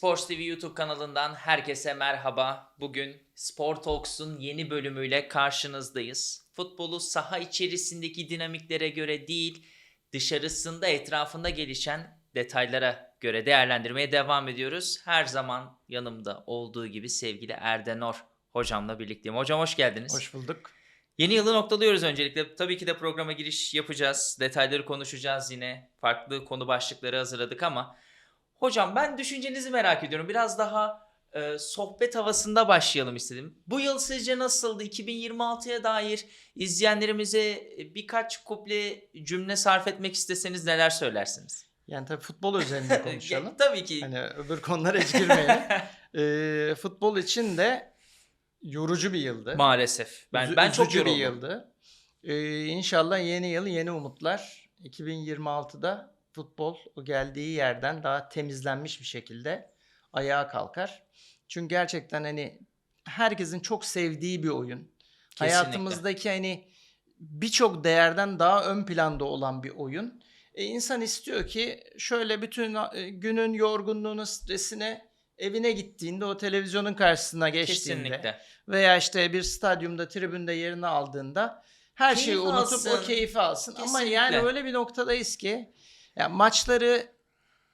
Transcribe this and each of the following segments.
Sports TV YouTube kanalından herkese merhaba. Bugün Spor Talks'un yeni bölümüyle karşınızdayız. Futbolu saha içerisindeki dinamiklere göre değil, dışarısında etrafında gelişen detaylara göre değerlendirmeye devam ediyoruz. Her zaman yanımda olduğu gibi sevgili Erdenor hocamla birlikteyim. Hocam hoş geldiniz. Hoş bulduk. Yeni yılı noktalıyoruz öncelikle. Tabii ki de programa giriş yapacağız. Detayları konuşacağız yine. Farklı konu başlıkları hazırladık ama hocam ben düşüncenizi merak ediyorum. Biraz daha e, sohbet havasında başlayalım istedim. Bu yıl sizce nasıldı? 2026'ya dair izleyenlerimize e, birkaç kuple cümle sarf etmek isteseniz neler söylersiniz? Yani tabii futbol üzerinde konuşalım. Tabii ki. hani öbür konulara hiç girmeyelim. Ee, futbol için de yorucu bir yıldı. Maalesef. Ben Üzü- ben çok yoruldum. bir yıldı. Ee, inşallah yeni yıl yeni umutlar. 2026'da futbol o geldiği yerden daha temizlenmiş bir şekilde ayağa kalkar. Çünkü gerçekten hani herkesin çok sevdiği bir oyun. Hayatımızdaki hani birçok değerden daha ön planda olan bir oyun. E, insan istiyor ki şöyle bütün e, günün yorgunluğunu, stresini evine gittiğinde o televizyonun karşısına geçtiğinde Kesinlikle. veya işte bir stadyumda tribünde yerini aldığında her Keyif şeyi unutup alsın. o keyfi alsın. Ama Kesinlikle. yani öyle bir noktadayız ki ya maçları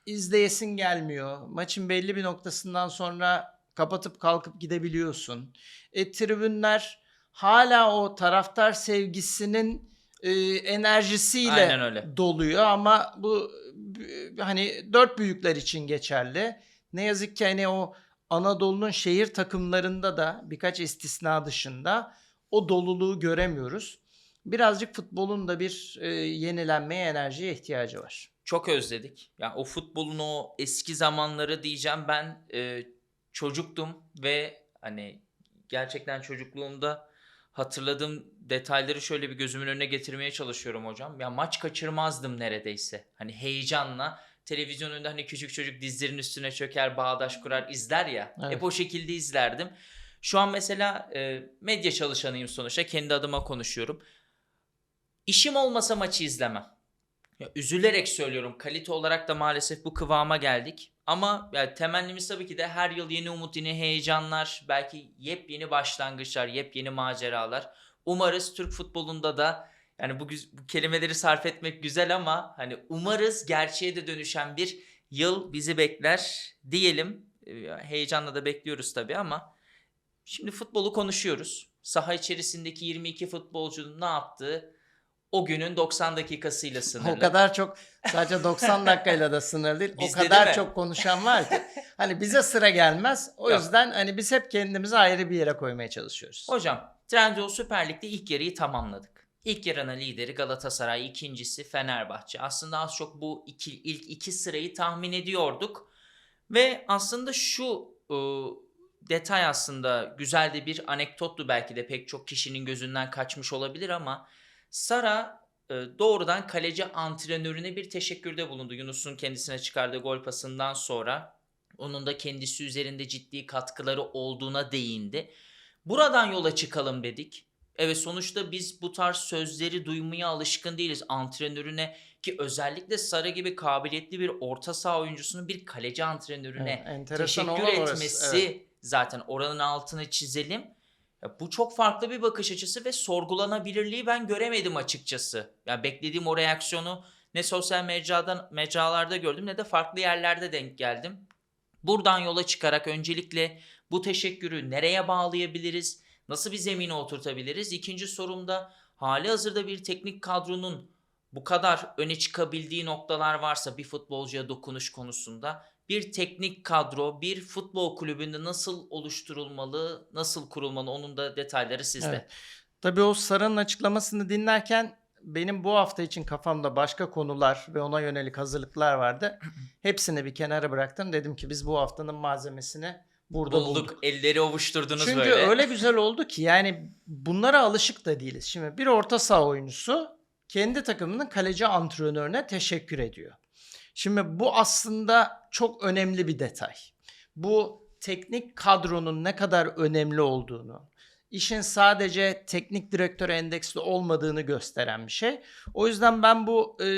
izleyesin gelmiyor. Maçın belli bir noktasından sonra kapatıp kalkıp gidebiliyorsun. E tribünler hala o taraftar sevgisinin e, enerjisiyle öyle. doluyor ama bu b- hani dört büyükler için geçerli. Ne yazık ki hani o Anadolu'nun şehir takımlarında da birkaç istisna dışında o doluluğu göremiyoruz. Birazcık futbolun da bir e, yenilenmeye, enerjiye ihtiyacı var. Çok özledik. Ya o futbolun o eski zamanları diyeceğim ben e, çocuktum ve hani gerçekten çocukluğumda hatırladığım detayları şöyle bir gözümün önüne getirmeye çalışıyorum hocam. Ya maç kaçırmazdım neredeyse. Hani heyecanla televizyon önünde hani küçük çocuk dizlerinin üstüne çöker, bağdaş kurar, izler ya. Evet. Hep o şekilde izlerdim. Şu an mesela e, medya çalışanıyım sonuçta. Kendi adıma konuşuyorum. İşim olmasa maçı izlemem. Ya üzülerek söylüyorum. Kalite olarak da maalesef bu kıvama geldik. Ama yani temennimiz tabii ki de her yıl yeni umut, yeni heyecanlar, belki yepyeni başlangıçlar, yepyeni maceralar. Umarız Türk futbolunda da yani bu, bu kelimeleri sarf etmek güzel ama hani umarız gerçeğe de dönüşen bir yıl bizi bekler diyelim. Ee, Heyecanla da bekliyoruz tabii ama şimdi futbolu konuşuyoruz. Saha içerisindeki 22 futbolcunun ne yaptığı o günün 90 dakikasıyla sınırlı. O kadar çok sadece 90 dakikayla da sınırlı değil. Bizde o değil kadar mi? çok konuşan var ki hani bize sıra gelmez. O Yok. yüzden hani biz hep kendimizi ayrı bir yere koymaya çalışıyoruz. Hocam Trendyol Süper Lig'de ilk yarıyı tamamladık. İlk yarının lideri Galatasaray, ikincisi Fenerbahçe. Aslında az çok bu iki, ilk iki sırayı tahmin ediyorduk. Ve aslında şu e, detay aslında güzel de bir anekdottu belki de pek çok kişinin gözünden kaçmış olabilir ama Sara e, doğrudan kaleci antrenörüne bir teşekkürde bulundu. Yunus'un kendisine çıkardığı gol pasından sonra onun da kendisi üzerinde ciddi katkıları olduğuna değindi. Buradan yola çıkalım dedik. Evet sonuçta biz bu tarz sözleri duymaya alışkın değiliz. Antrenörüne ki özellikle Sara gibi kabiliyetli bir orta saha oyuncusunun bir kaleci antrenörüne Evet, teşekkür etmesi evet. zaten oranın altını çizelim. Ya bu çok farklı bir bakış açısı ve sorgulanabilirliği ben göremedim açıkçası. Ya beklediğim o reaksiyonu ne sosyal mecradan mecralarda gördüm ne de farklı yerlerde denk geldim. Buradan yola çıkarak öncelikle bu teşekkürü nereye bağlayabiliriz? Nasıl bir zemine oturtabiliriz? İkinci sorumda hali hazırda bir teknik kadronun bu kadar öne çıkabildiği noktalar varsa bir futbolcuya dokunuş konusunda bir teknik kadro bir futbol kulübünde nasıl oluşturulmalı, nasıl kurulmalı onun da detayları sizde. Evet. Tabii o Sara'nın açıklamasını dinlerken benim bu hafta için kafamda başka konular ve ona yönelik hazırlıklar vardı. Hepsini bir kenara bıraktım. Dedim ki biz bu haftanın malzemesini burada bulduk, bulduk. elleri ovuşturdunuz Çünkü böyle. öyle güzel oldu ki yani bunlara alışık da değiliz. Şimdi bir orta saha oyuncusu kendi takımının kaleci antrenörüne teşekkür ediyor. Şimdi bu aslında çok önemli bir detay. Bu teknik kadronun ne kadar önemli olduğunu, işin sadece teknik direktör endeksli olmadığını gösteren bir şey. O yüzden ben bu e,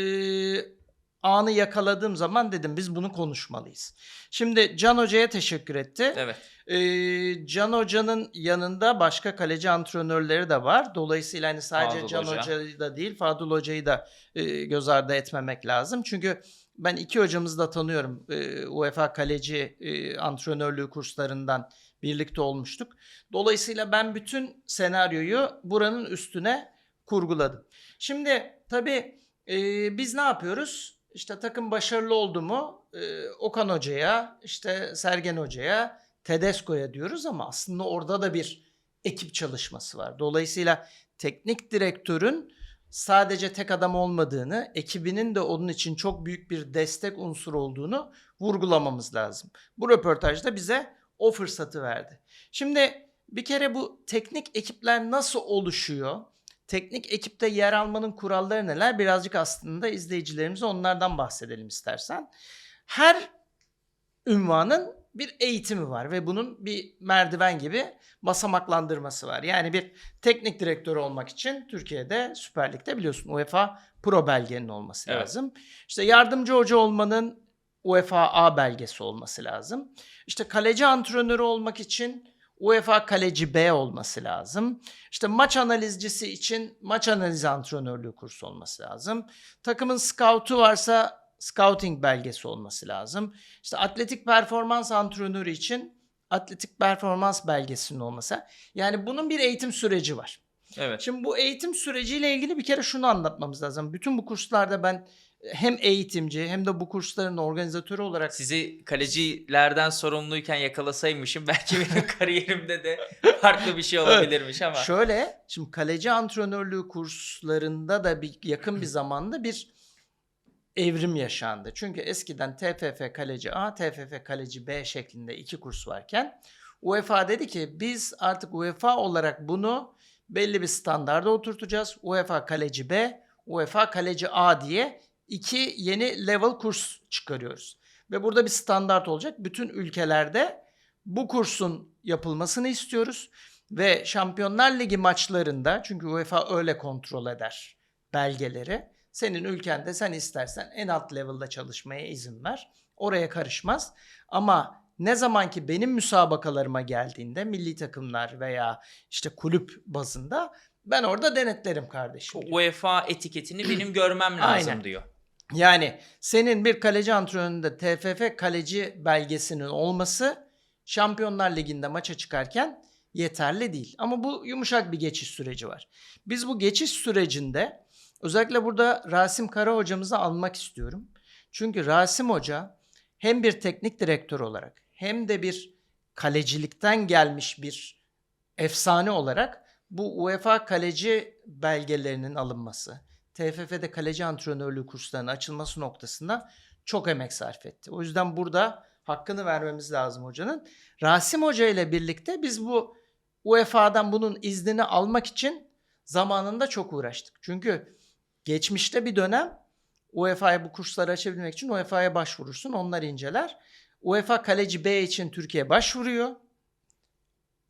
anı yakaladığım zaman dedim biz bunu konuşmalıyız. Şimdi Can Hoca'ya teşekkür etti. Evet. Ee, Can Hoca'nın yanında başka kaleci antrenörleri de var. Dolayısıyla hani sadece Fadıl Can Hoca. Hoca'yı da değil Fadıl Hoca'yı da e, göz ardı etmemek lazım. Çünkü ben iki hocamızı da tanıyorum. E, UEFA kaleci e, antrenörlüğü kurslarından birlikte olmuştuk. Dolayısıyla ben bütün senaryoyu buranın üstüne kurguladım. Şimdi tabii e, biz ne yapıyoruz? İşte takım başarılı oldu mu e, Okan Hoca'ya, işte Sergen Hoca'ya, Tedesco'ya diyoruz ama aslında orada da bir ekip çalışması var. Dolayısıyla teknik direktörün sadece tek adam olmadığını, ekibinin de onun için çok büyük bir destek unsuru olduğunu vurgulamamız lazım. Bu röportajda bize o fırsatı verdi. Şimdi bir kere bu teknik ekipler nasıl oluşuyor? Teknik ekipte yer almanın kuralları neler? Birazcık aslında izleyicilerimize onlardan bahsedelim istersen. Her ünvanın bir eğitimi var ve bunun bir merdiven gibi basamaklandırması var. Yani bir teknik direktör olmak için Türkiye'de Süper Lig'de biliyorsun UEFA Pro belgenin olması Evet. lazım. İşte yardımcı hoca olmanın UEFA A belgesi olması lazım. İşte kaleci antrenörü olmak için UEFA kaleci B olması lazım. İşte maç analizcisi için maç analizi antrenörlüğü kursu olması lazım. Takımın scoutu varsa scouting belgesi olması lazım. İşte atletik performans antrenörü için atletik performans belgesinin olması. Yani bunun bir eğitim süreci var. Evet. Şimdi bu eğitim süreciyle ilgili bir kere şunu anlatmamız lazım. Bütün bu kurslarda ben hem eğitimci hem de bu kursların organizatörü olarak Sizi kalecilerden sorumluyken yakalasaymışım belki benim kariyerimde de farklı bir şey olabilirmiş ama. Şöyle, şimdi kaleci antrenörlüğü kurslarında da bir yakın bir zamanda bir evrim yaşandı. Çünkü eskiden TFF kaleci A, TFF kaleci B şeklinde iki kurs varken UEFA dedi ki biz artık UEFA olarak bunu belli bir standarda oturtacağız. UEFA kaleci B, UEFA kaleci A diye iki yeni level kurs çıkarıyoruz. Ve burada bir standart olacak. Bütün ülkelerde bu kursun yapılmasını istiyoruz. Ve Şampiyonlar Ligi maçlarında çünkü UEFA öyle kontrol eder belgeleri. Senin ülkende sen istersen en alt level'da çalışmaya izin ver. Oraya karışmaz. Ama ne zaman ki benim müsabakalarıma geldiğinde milli takımlar veya işte kulüp bazında ben orada denetlerim kardeşim. diyor. UEFA etiketini benim görmem lazım Aynen. diyor. Yani senin bir kaleci antrenöründe TFF kaleci belgesinin olması Şampiyonlar Ligi'nde maça çıkarken yeterli değil. Ama bu yumuşak bir geçiş süreci var. Biz bu geçiş sürecinde özellikle burada Rasim Kara hocamızı almak istiyorum. Çünkü Rasim Hoca hem bir teknik direktör olarak hem de bir kalecilikten gelmiş bir efsane olarak bu UEFA kaleci belgelerinin alınması, TFF'de kaleci antrenörlüğü kurslarının açılması noktasında çok emek sarf etti. O yüzden burada hakkını vermemiz lazım hocanın. Rasim Hoca ile birlikte biz bu UEFA'dan bunun iznini almak için zamanında çok uğraştık. Çünkü geçmişte bir dönem UEFA'ya bu kursları açabilmek için UEFA'ya başvurursun. Onlar inceler. UEFA kaleci B için Türkiye başvuruyor.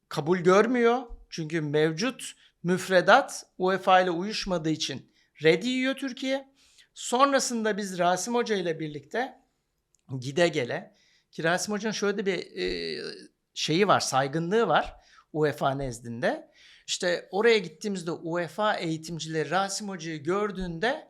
Kabul görmüyor. Çünkü mevcut müfredat UEFA ile uyuşmadığı için red yiyor Türkiye. Sonrasında biz Rasim Hoca ile birlikte gide gele ki Rasim Hoca'nın şöyle bir e, şeyi var, saygınlığı var UEFA nezdinde. İşte oraya gittiğimizde UEFA eğitimcileri Rasim Hoca'yı gördüğünde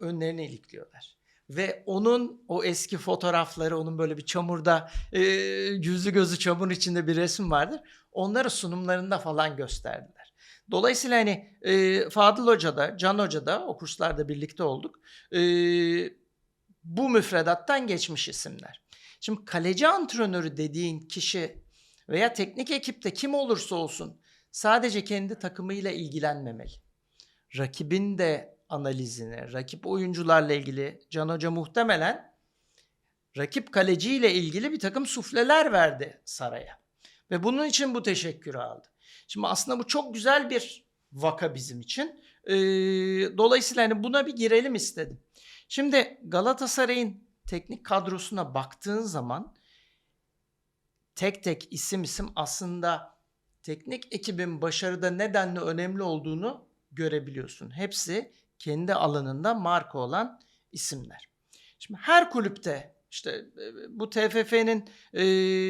önlerini ilikliyorlar. Ve onun o eski fotoğrafları, onun böyle bir çamurda e, yüzü gözü çamur içinde bir resim vardır. Onları sunumlarında falan gösterdiler. Dolayısıyla hani e, Fadıl Hoca da, Can Hoca da o kurslarda birlikte olduk. E, bu müfredattan geçmiş isimler. Şimdi kaleci antrenörü dediğin kişi veya teknik ekipte kim olursa olsun sadece kendi takımıyla ilgilenmemeli. Rakibin de analizini, rakip oyuncularla ilgili Can Hoca muhtemelen rakip kaleciyle ilgili bir takım sufleler verdi saraya. Ve bunun için bu teşekkürü aldı. Şimdi aslında bu çok güzel bir vaka bizim için. Ee, dolayısıyla hani buna bir girelim istedim. Şimdi Galatasaray'ın teknik kadrosuna baktığın zaman tek tek isim isim aslında teknik ekibin başarıda nedenli önemli olduğunu görebiliyorsun. Hepsi kendi alanında marka olan isimler. Şimdi her kulüpte işte e, bu TFF'nin e,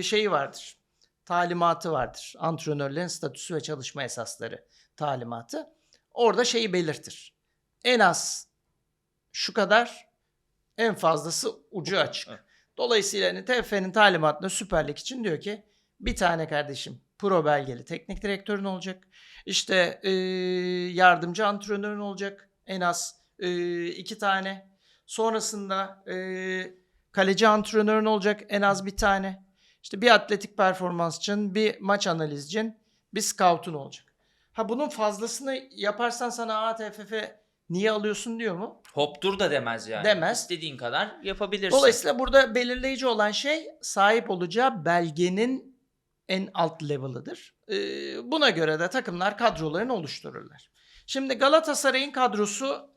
şeyi vardır. Talimatı vardır. Antrenörlerin statüsü ve çalışma esasları talimatı. Orada şeyi belirtir. En az şu kadar en fazlası ucu açık. Dolayısıyla hani TFF'nin talimatında Süper Lig için diyor ki bir tane kardeşim pro belgeli teknik direktörün olacak. İşte e, yardımcı antrenörün olacak. En az e, iki tane. Sonrasında e, kaleci antrenörün olacak en az bir tane. İşte bir atletik performansçın, bir maç analizcin, bir scout'un olacak. Ha bunun fazlasını yaparsan sana ATFF niye alıyorsun diyor mu? Hop dur da demez yani. Demez. İstediğin kadar yapabilirsin. Dolayısıyla burada belirleyici olan şey sahip olacağı belgenin en alt level'ıdır. Ee, buna göre de takımlar kadrolarını oluştururlar. Şimdi Galatasaray'ın kadrosu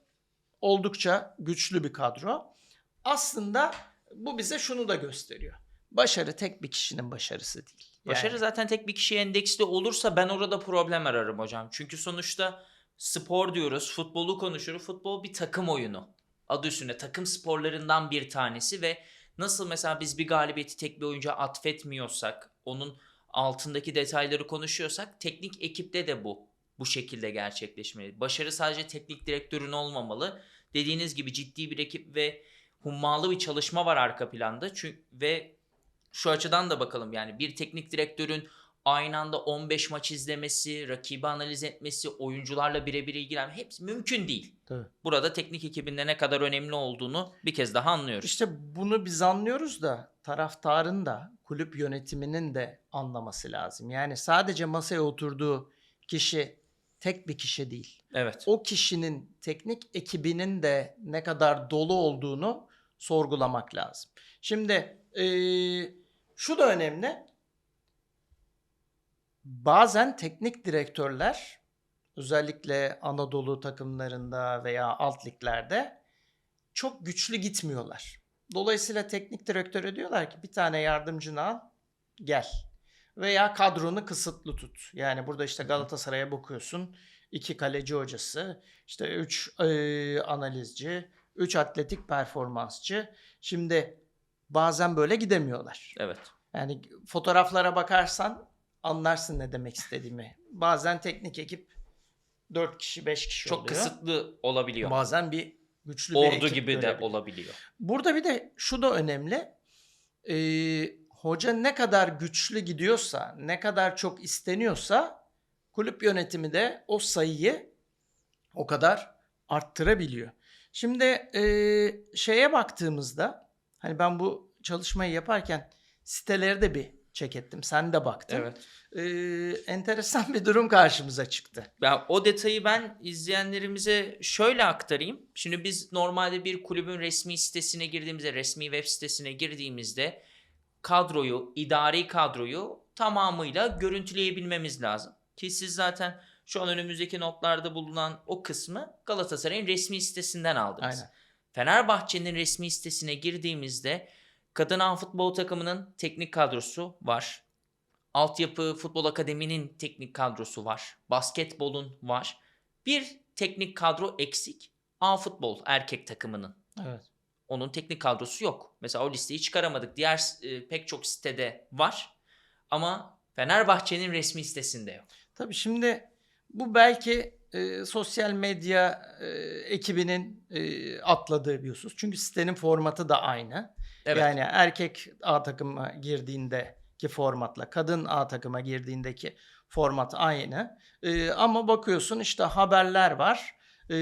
oldukça güçlü bir kadro. Aslında bu bize şunu da gösteriyor. Başarı tek bir kişinin başarısı değil. Başarı Yani- zaten tek bir kişiye endeksli olursa ben orada problem ararım hocam. Çünkü sonuçta spor diyoruz, futbolu konuşuyoruz. Futbol bir takım oyunu. Adı üstünde takım sporlarından bir tanesi ve nasıl mesela biz bir galibiyeti tek bir oyuncuya atfetmiyorsak, onun altındaki detayları konuşuyorsak teknik ekipte de bu bu şekilde gerçekleşmeli. Başarı sadece teknik direktörün olmamalı. Dediğiniz gibi ciddi bir ekip ve hummalı bir çalışma var arka planda. Çünkü ve şu açıdan da bakalım yani bir teknik direktörün aynı anda 15 maç izlemesi, rakibi analiz etmesi, oyuncularla birebir ilgilen hepsi mümkün değil. Tabii. Burada teknik ekibinde ne kadar önemli olduğunu bir kez daha anlıyoruz. İşte bunu biz anlıyoruz da taraftarın da kulüp yönetiminin de anlaması lazım. Yani sadece masaya oturduğu kişi tek bir kişi değil. evet. O kişinin teknik ekibinin de ne kadar dolu olduğunu sorgulamak lazım. Şimdi eee, şu da önemli. Bazen teknik direktörler özellikle Anadolu takımlarında veya alt liglerde çok güçlü gitmiyorlar. Dolayısıyla teknik direktöre diyorlar ki bir tane yardımcını al gel. Veya kadronu kısıtlı tut. Yani burada işte Galatasaray'a bakıyorsun. iki kaleci hocası, işte üç eee, analizci, üç atletik performansçı. Şimdi bazen böyle gidemiyorlar. Evet. Yani fotoğraflara bakarsan anlarsın ne demek istediğimi. Bazen teknik ekip 4 kişi 5 kişi Çok oluyor. kısıtlı olabiliyor. Bazen bir güçlü bir Ordu gibi de olabiliyor. Burada bir de şu da önemli. Ee, hoca ne kadar güçlü gidiyorsa, ne kadar çok isteniyorsa kulüp yönetimi de o sayıyı o kadar arttırabiliyor. Şimdi e, şeye baktığımızda hani ben bu çalışmayı yaparken siteleri de bir check ettim. Sen de baktın. Evet. Ee, enteresan bir durum karşımıza çıktı. Ya o detayı ben izleyenlerimize şöyle aktarayım. Şimdi biz normalde bir kulübün resmi sitesine girdiğimizde, resmi web sitesine girdiğimizde kadroyu, idari kadroyu tamamıyla görüntüleyebilmemiz lazım. Ki siz zaten şu an önümüzdeki notlarda bulunan o kısmı Galatasaray'ın resmi sitesinden aldınız. Aynen. Fenerbahçe'nin resmi sitesine girdiğimizde kadın A futbol takımının teknik kadrosu var. Altyapı Futbol Akademi'nin teknik kadrosu var. Basketbolun var. Bir teknik kadro eksik. A futbol erkek takımının. Evet. Onun teknik kadrosu yok. Mesela o listeyi çıkaramadık. Diğer e, pek çok sitede var. Ama Fenerbahçe'nin resmi sitesinde yok. Tabii şimdi bu belki e, sosyal medya e, ekibinin e, atladığı bir husus. Çünkü sitenin formatı da aynı. Evet. Yani erkek A takıma girdiğindeki formatla kadın A takıma girdiğindeki format aynı. E, ama bakıyorsun işte haberler var. E,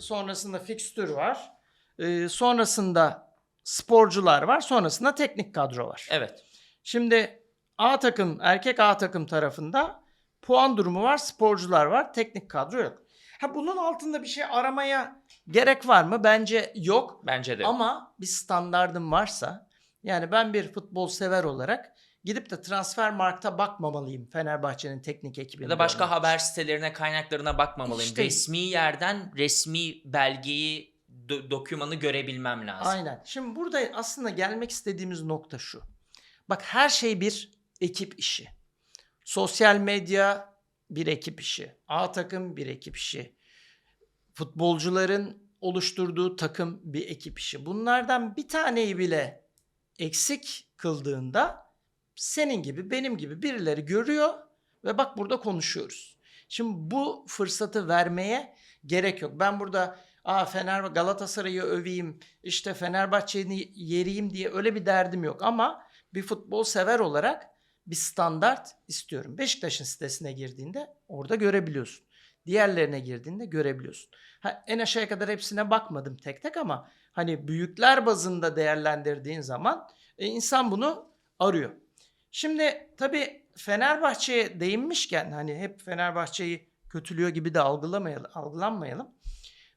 sonrasında fikstür var. E, sonrasında sporcular var. Sonrasında teknik kadro var. Evet. Şimdi A takım, erkek A takım tarafında puan durumu var, sporcular var, teknik kadro yok. Ha bunun altında bir şey aramaya gerek var mı? Bence yok. Bence de. Ama bir standardım varsa yani ben bir futbol sever olarak gidip de transfer markta bakmamalıyım Fenerbahçe'nin teknik ekibine. Ya da başka haber sitelerine, kaynaklarına bakmamalıyım. İşte- resmi yerden resmi belgeyi, do- dokümanı görebilmem lazım. Aynen. Şimdi burada aslında gelmek istediğimiz nokta şu. Bak her şey bir ekip işi. Sosyal medya bir ekip işi. A takım bir ekip işi. Futbolcuların oluşturduğu takım bir ekip işi. Bunlardan bir taneyi bile eksik kıldığında senin gibi benim gibi birileri görüyor ve bak burada konuşuyoruz. Şimdi bu fırsatı vermeye gerek yok. Ben burada Aa Fener Galatasaray'ı öveyim, işte Fenerbahçe'yi yeriyim diye öyle bir derdim yok ama bir futbol sever olarak bir standart istiyorum. Beşiktaş'ın sitesine girdiğinde orada görebiliyorsun. Diğerlerine girdiğinde görebiliyorsun. Ha, en aşağıya kadar hepsine bakmadım tek tek ama hani büyükler bazında değerlendirdiğin zaman e, insan bunu arıyor. Şimdi tabii Fenerbahçe'ye değinmişken hani hep Fenerbahçe'yi kötülüyor gibi de algılamayalım, algılanmayalım.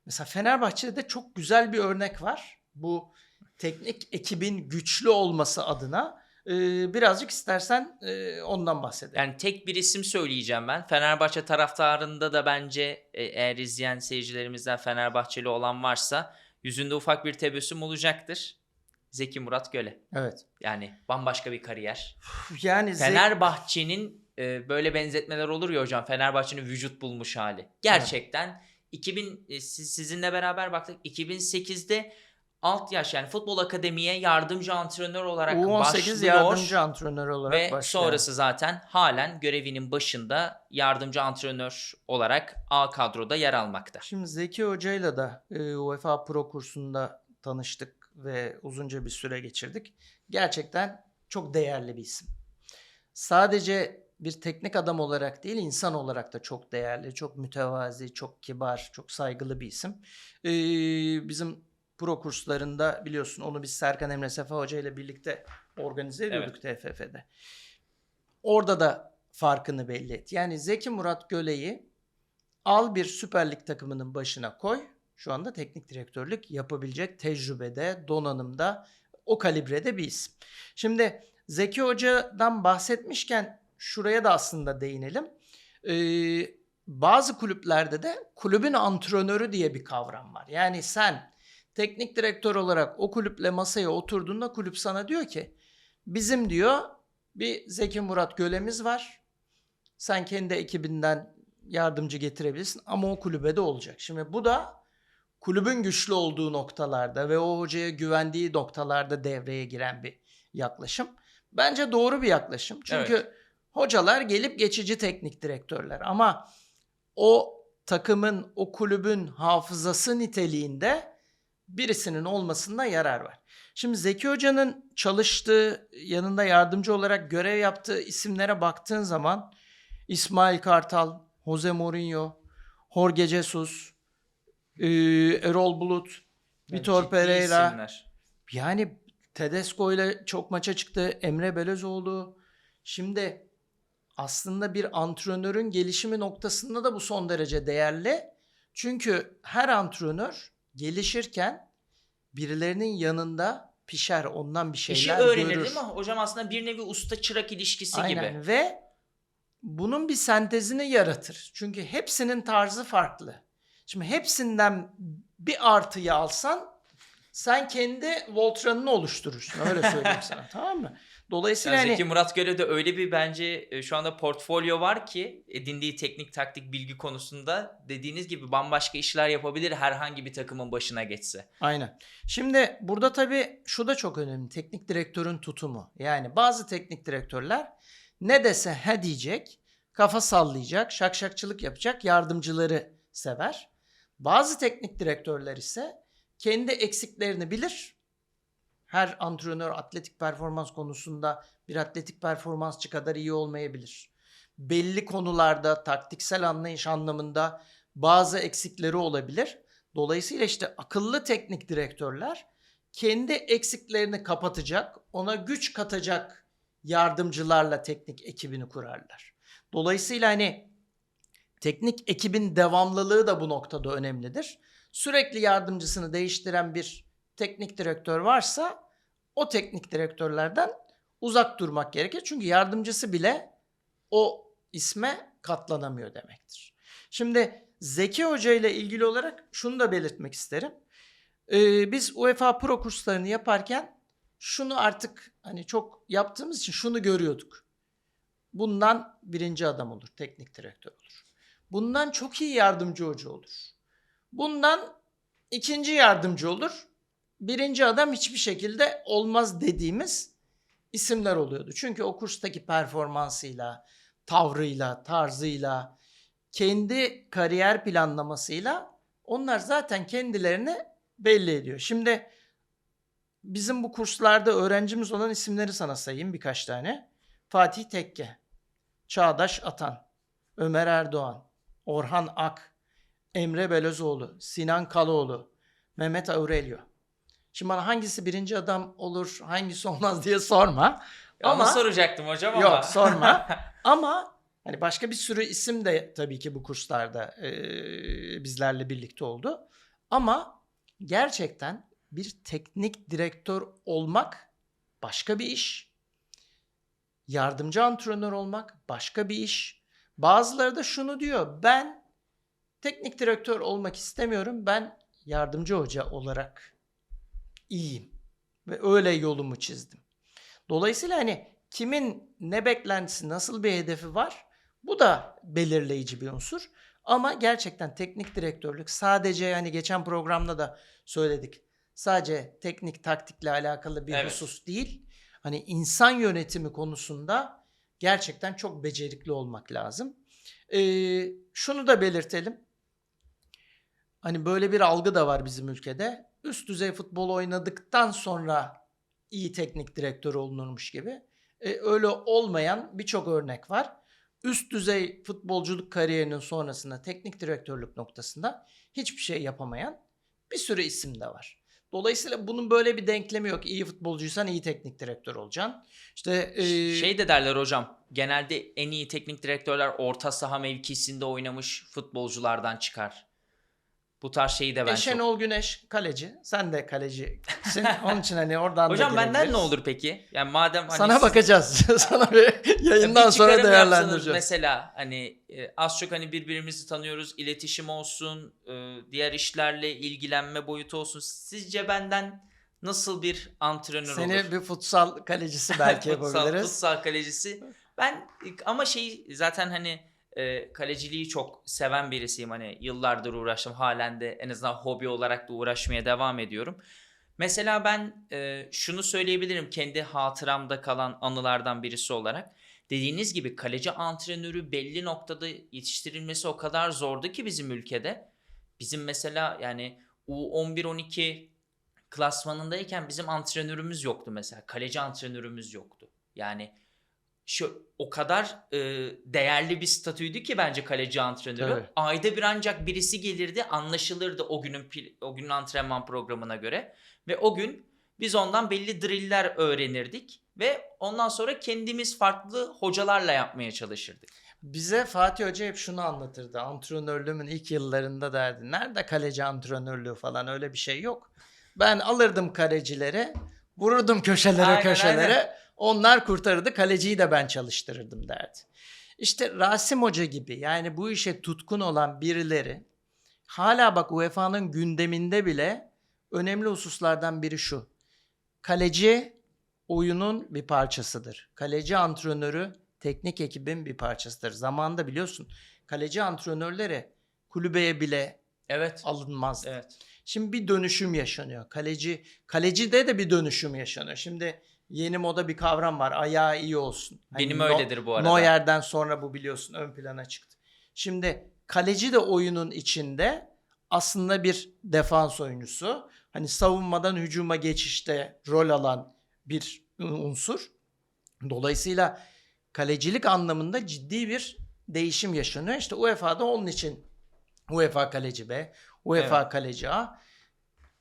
Mesela Fenerbahçe'de de çok güzel bir örnek var. Bu teknik ekibin güçlü olması adına Ee, birazcık istersen e, ondan bahsedelim. Yani tek bir isim söyleyeceğim ben. Fenerbahçe taraftarında da bence e, eğer izleyen seyircilerimizden Fenerbahçeli olan varsa yüzünde ufak bir tebessüm olacaktır. Zeki Murat Göle. Evet. Yani bambaşka bir kariyer. Yani Fenerbahçe'nin e, böyle benzetmeler olur ya hocam. Fenerbahçe'nin vücut bulmuş hali. Gerçekten 2000 e, siz, sizinle beraber baktık. 2008'de alt yaş yani futbol akademiye yardımcı antrenör olarak U18 başlıyor. yardımcı antrenör olarak Ve başlıyor. sonrası zaten halen görevinin başında yardımcı antrenör olarak A kadroda yer almakta. Şimdi Zeki Hoca'yla da e, UEFA Pro kursunda tanıştık ve uzunca bir süre geçirdik. Gerçekten çok değerli bir isim. Sadece bir teknik adam olarak değil, insan olarak da çok değerli, çok mütevazi, çok kibar, çok saygılı bir isim. E, bizim pro kurslarında biliyorsun onu biz Serkan Emre Sefa Hoca ile birlikte organize ediyorduk TFF'de. Orada da farkını belli et. Yani Zeki Murat Göle'yi al bir Süper Lig takımının başına koy. Şu anda teknik direktörlük yapabilecek tecrübede, donanımda, o kalibrede bir isim. Şimdi Zeki Hoca'dan bahsetmişken şuraya da aslında değinelim. Ee, bazı kulüplerde de kulübün antrenörü diye bir kavram var. Yani sen teknik direktör olarak o kulüple masaya oturduğunda kulüp sana diyor ki bizim diyor bir Zeki Murat Göle'miz var. Sen kendi ekibinden yardımcı getirebilirsin ama o kulübede olacak. Şimdi bu da kulübün güçlü olduğu noktalarda ve o hocaya güvendiği noktalarda devreye giren bir yaklaşım. Bence doğru bir yaklaşım. Çünkü hocalar gelip geçici teknik direktörler ama o takımın, o kulübün hafızası niteliğinde birisinin olmasında yarar var. Şimdi Zeki Hoca'nın çalıştığı, yanında yardımcı olarak görev yaptığı isimlere baktığın zaman İsmail Kartal, Jose Mourinho, Jorge Jesus, e, Erol Bulut, Vitor Ciddi Pereira. isimler. Yani Tedesco ile çok maça çıktı. Emre Belözoğlu. Şimdi aslında bir antrenörün gelişimi noktasında da bu son derece değerli. Çünkü her antrenör gelişirken birilerinin yanında pişer, ondan bir şeyler İşi öğrenir görür. değil mi? Hocam aslında bir nevi usta çırak ilişkisi Aynen gibi. ve bunun bir sentezini yaratır. Çünkü hepsinin tarzı farklı. Şimdi hepsinden bir artıyı alsan sen kendi Voltran'ını oluşturursun. Öyle söyleyeyim sana tamam mı? Dolayısıyla Yani hani Zeki Murat Göle'de öyle bir bence e, şu anda portfolyo var ki edindiği teknik taktik bilgi konusunda dediğiniz gibi bambaşka işler yapabilir herhangi bir takımın başına geçse. Aynen. Şimdi burada tabii şu da çok önemli. Teknik direktörün tutumu. Yani bazı teknik direktörler ne dese he diyecek, kafa sallayacak, şakşakçılık yapacak, yardımcıları sever. Bazı teknik direktörler ise kendi eksiklerini bilir. Her antrenör atletik performans konusunda bir atletik performansçı kadar iyi olmayabilir. Belli konularda taktiksel anlayış anlamında bazı eksikleri olabilir. Dolayısıyla işte akıllı teknik direktörler kendi eksiklerini kapatacak, ona güç katacak yardımcılarla teknik ekibini kurarlar. Dolayısıyla hani teknik ekibin devamlılığı da bu noktada önemlidir. Sürekli yardımcısını değiştiren bir teknik direktör varsa o teknik direktörlerden uzak durmak gerekir. Çünkü yardımcısı bile o isme katlanamıyor demektir. Şimdi Zeki Hoca ile ilgili olarak şunu da belirtmek isterim. Ee, biz UEFA Pro kurslarını yaparken şunu artık hani çok yaptığımız için şunu görüyorduk. Bundan birinci adam olur, teknik direktör olur. Bundan çok iyi yardımcı hoca olur. Bundan ikinci yardımcı olur. Birinci adam hiçbir şekilde olmaz dediğimiz isimler oluyordu. Çünkü o kurstaki performansıyla, tavrıyla, tarzıyla, kendi kariyer planlamasıyla onlar zaten kendilerini belli ediyor. Şimdi bizim bu kurslarda öğrencimiz olan isimleri sana sayayım birkaç tane. Fatih Tekke, Çağdaş Atan, Ömer Erdoğan, Orhan Ak, Emre Belözoğlu, Sinan Kaloğlu, Mehmet Aurelio. Şimdi bana hangisi birinci adam olur, hangisi olmaz diye sorma. Ama Ama soracaktım hocam ama. yok sorma. Ama hani başka bir sürü isim de tabii ki bu kurslarda eee, bizlerle birlikte oldu. Ama gerçekten bir teknik direktör olmak başka bir iş. Yardımcı antrenör olmak başka bir iş. Bazıları da şunu diyor. Ben teknik direktör olmak istemiyorum. Ben yardımcı hoca olarak iyiyim. Ve öyle yolumu çizdim. Dolayısıyla hani kimin ne beklentisi, nasıl bir hedefi var? Bu da belirleyici bir unsur. Ama gerçekten teknik direktörlük sadece hani geçen programda da söyledik. Sadece teknik taktikle alakalı bir Evet. husus değil. Hani insan yönetimi konusunda gerçekten çok becerikli olmak lazım. Ee, şunu da belirtelim. Hani böyle bir algı da var bizim ülkede. Üst düzey futbol oynadıktan sonra iyi teknik direktör olunurmuş gibi. Ee, öyle olmayan birçok örnek var. Üst düzey futbolculuk kariyerinin sonrasında teknik direktörlük noktasında hiçbir şey yapamayan bir sürü isim de var. Dolayısıyla bunun böyle bir denklemi yok. İyi futbolcuysan iyi teknik direktör olacaksın. İşte e, Şey de derler hocam. Genelde en iyi teknik direktörler orta saha mevkisinde oynamış futbolculardan çıkar. Bu tarz şeyi de ben e, çok... Şenol Güneş kaleci. Sen de kalecisin. Onun için hani oradan da Hocam benden ne olur peki? Yani madem hani Sana siz- bakacağız. Sana bir yayından Bir sonra değerlendireceğiz. Mesela hani e, az çok hani birbirimizi tanıyoruz. iletişim olsun, e, diğer işlerle ilgilenme boyutu olsun. Sizce benden nasıl bir antrenör Seni olur? bir futsal kalecisi belki futsal, yapabiliriz. futsal kalecisi. Ben ama şey zaten hani e, kaleciliği çok seven birisiyim. Hani yıllardır uğraştım. Halen de en azından hobi olarak da uğraşmaya devam ediyorum. Mesela ben e, şunu söyleyebilirim kendi hatıramda kalan anılardan birisi olarak. Dediğiniz gibi kaleci antrenörü belli noktada yetiştirilmesi o kadar zordu ki bizim ülkede. Bizim mesela yani U11-12 klasmanındayken bizim antrenörümüz yoktu mesela. Kaleci antrenörümüz yoktu. Yani şu o kadar e, değerli bir statüydü ki bence kaleci antrenörü. Tabii. Ayda bir ancak birisi gelirdi, anlaşılırdı o günün o günün antrenman programına göre ve o gün biz ondan belli driller öğrenirdik ve ondan sonra kendimiz farklı hocalarla yapmaya çalışırdık. Bize Fatih Hoca hep şunu anlatırdı. Antrenörlüğümün ilk yıllarında derdi. Nerede kaleci antrenörlüğü falan öyle bir şey yok. Ben alırdım kalecileri, vururdum köşelere Aynen, köşelere. aynen. Onlar kurtarırdı. Kaleciyi de ben çalıştırırdım derdi. İşte Rasim Hoca gibi yani bu işe tutkun olan birileri hala bak UEFA'nın gündeminde bile önemli hususlardan biri şu. Kaleci oyunun bir parçasıdır. Kaleci antrenörü teknik ekibin bir parçasıdır. Zamanında biliyorsun kaleci antrenörleri kulübeye bile Evet. alınmazdı. Evet. Şimdi bir dönüşüm yaşanıyor. Kaleci kalecide de bir dönüşüm yaşanıyor. Şimdi yeni moda bir kavram var. Ayağı iyi olsun. Hani Benim No- öyledir bu arada. Neuer'den sonra bu biliyorsun ön plana çıktı. Şimdi kaleci de oyunun içinde aslında bir defans oyuncusu. Hani savunmadan hücuma geçişte rol alan bir unsur. Dolayısıyla kalecilik anlamında ciddi bir değişim yaşanıyor. İşte UEFA'da onun için UEFA kaleci B, UEFA kaleci A.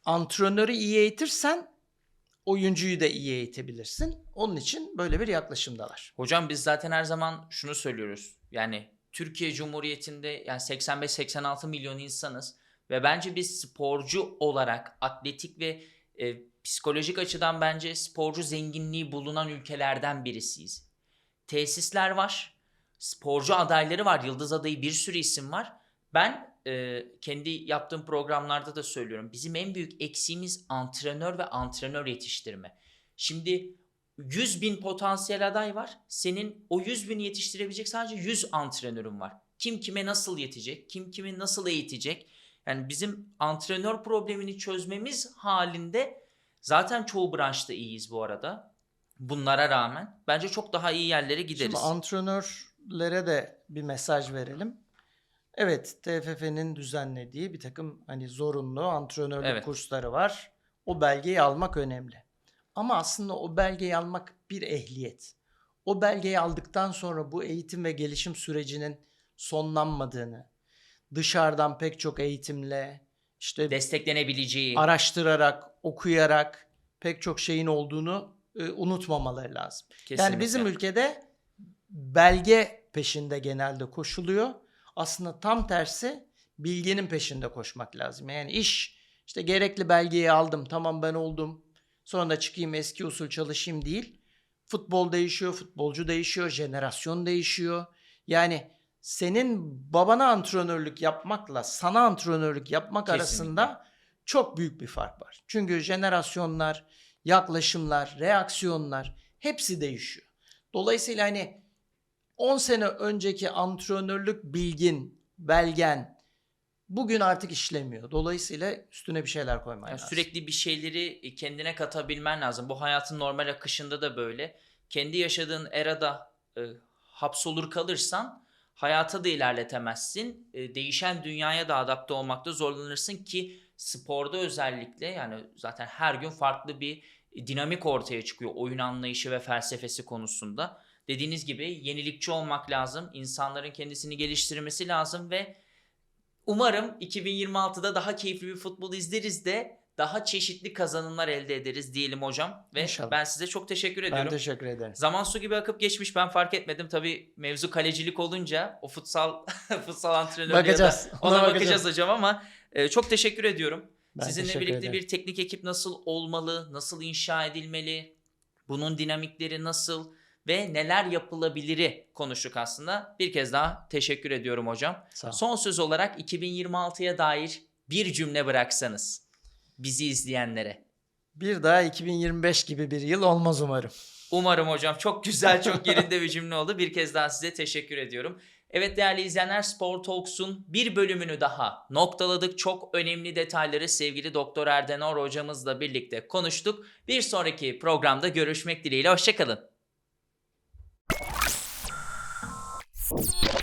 Antrenörü iyi eğitirsen oyuncuyu da iyi eğitebilirsin. Onun için böyle bir yaklaşımdalar. Hocam biz zaten her zaman şunu söylüyoruz. Yani Türkiye Cumhuriyeti'nde yani 85-86 milyon insanız ve bence biz sporcu olarak atletik ve e, psikolojik açıdan bence sporcu zenginliği bulunan ülkelerden birisiyiz. Tesisler var, sporcu adayları var, yıldız adayı bir sürü isim var. Ben e, kendi yaptığım programlarda da söylüyorum. Bizim en büyük eksiğimiz antrenör ve antrenör yetiştirme. Şimdi 100 bin potansiyel aday var. Senin o 100 bini yetiştirebilecek sadece 100 antrenörün var. Kim kime nasıl yetecek? Kim kimi nasıl eğitecek? Yani bizim antrenör problemini çözmemiz halinde zaten çoğu branşta iyiyiz bu arada. Bunlara rağmen bence çok daha iyi yerlere gideriz. Şimdi antrenörlere de bir mesaj verelim. Evet, TFF'nin düzenlediği bir takım hani zorunlu antrenörlük Evet. kursları var. O belgeyi almak önemli. Ama aslında o belgeyi almak bir ehliyet. O belgeyi aldıktan sonra bu eğitim ve gelişim sürecinin sonlanmadığını, dışarıdan pek çok eğitimle, işte Desteklenebileceği. araştırarak, okuyarak pek çok şeyin olduğunu e, unutmamaları lazım. Yani Kesinlikle. bizim ülkede belge peşinde genelde koşuluyor. Aslında tam tersi bilginin peşinde koşmak lazım. Yani iş işte gerekli belgeyi aldım tamam ben oldum sonra da çıkayım eski usul çalışayım değil. Futbol değişiyor, futbolcu değişiyor, jenerasyon değişiyor. Yani senin babana antrenörlük yapmakla sana antrenörlük yapmak Kesinlikle. arasında çok büyük bir fark var. Çünkü jenerasyonlar, yaklaşımlar, reaksiyonlar hepsi değişiyor. Dolayısıyla hani 10 sene önceki antrenörlük bilgin, belgen bugün artık işlemiyor. Dolayısıyla üstüne bir şeyler koyman Yani lazım. sürekli bir şeyleri kendine katabilmen lazım. Bu hayatın normal akışında da böyle. Kendi yaşadığın erada e, hapsolur kalırsan hayata da ilerletemezsin. E, değişen dünyaya da adapte olmakta zorlanırsın ki sporda özellikle yani zaten her gün farklı bir dinamik ortaya çıkıyor oyun anlayışı ve felsefesi konusunda. Dediğiniz gibi yenilikçi olmak lazım. İnsanların kendisini geliştirmesi lazım ve umarım 2026'da daha keyifli bir futbol izleriz de daha çeşitli kazanımlar elde ederiz diyelim hocam. Ve İnşallah. ben size çok teşekkür ben ediyorum. teşekkür ederim. Zaman su gibi akıp geçmiş ben fark etmedim. Tabii mevzu kalecilik olunca o futsal futsal antrenörlüğe de Bakacağız. ona bakacağız hocam ama e, çok teşekkür ediyorum. Ben Sizinle teşekkür birlikte ederim. bir teknik ekip nasıl olmalı, nasıl inşa edilmeli, bunun dinamikleri nasıl ve neler yapılabiliri konuştuk aslında. Bir kez daha teşekkür ediyorum hocam. Son söz olarak 2026'ya dair bir cümle bıraksanız bizi izleyenlere. Bir daha 2025 gibi bir yıl olmaz umarım. Umarım hocam çok güzel, çok yerinde bir cümle oldu. Bir kez daha size teşekkür ediyorum. Evet değerli izleyenler Spor Talks'un bir bölümünü daha noktaladık. Çok önemli detayları sevgili Doktor Erdenor hocamızla birlikte konuştuk. Bir sonraki programda görüşmek dileğiyle. Hoşçakalın. you